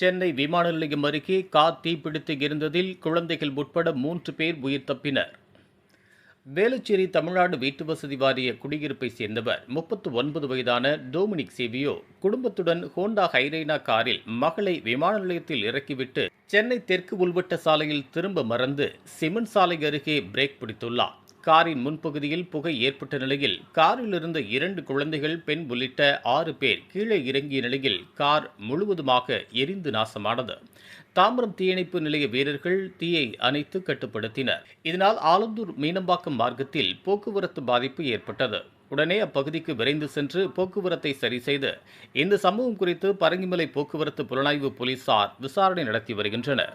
சென்னை விமான நிலையம் அருகே கார் தீப்பிடித்து இருந்ததில் குழந்தைகள் உட்பட மூன்று பேர் உயிர் தப்பினர். வேலுச்சேரி தமிழ்நாடு வீட்டு வசதி வாரிய குடியிருப்பை சேர்ந்தவர் முப்பத்து ஒன்பது வயதான டோமினிக் சேவியோ குடும்பத்துடன் ஹோண்டா ஹைரைனா காரில் மகளை விமான நிலையத்தில் இறக்கிவிட்டு சென்னை தெற்கு உள்வட்ட சாலையில் திரும்ப மறந்து சிமெண்ட் சாலை அருகே பிரேக் பிடித்துள்ளார். காரின் முன்பகுதியில் புகை ஏற்பட்ட நிலையில் காரில் இருந்த இரண்டு குழந்தைகள் பெண் உள்ளிட்ட ஆறு பேர் கீழே இறங்கிய நிலையில் கார் முழுவதுமாக எரிந்து நாசமானது. தாம்பரம் தீயணைப்பு நிலைய வீரர்கள் தீயை அணைத்து கட்டுப்படுத்தினர். இதனால் ஆலந்தூர் மீனம்பாக்கம் மார்க்கத்தில் போக்குவரத்து பாதிப்பு ஏற்பட்டது. உடனே அப்பகுதிக்கு விரைந்து சென்று போக்குவரத்தை சரி செய்து இந்த சம்பவம் குறித்து பரங்கிமலை போக்குவரத்து புலனாய்வு போலீசார் விசாரணை நடத்தி வருகின்றனர்.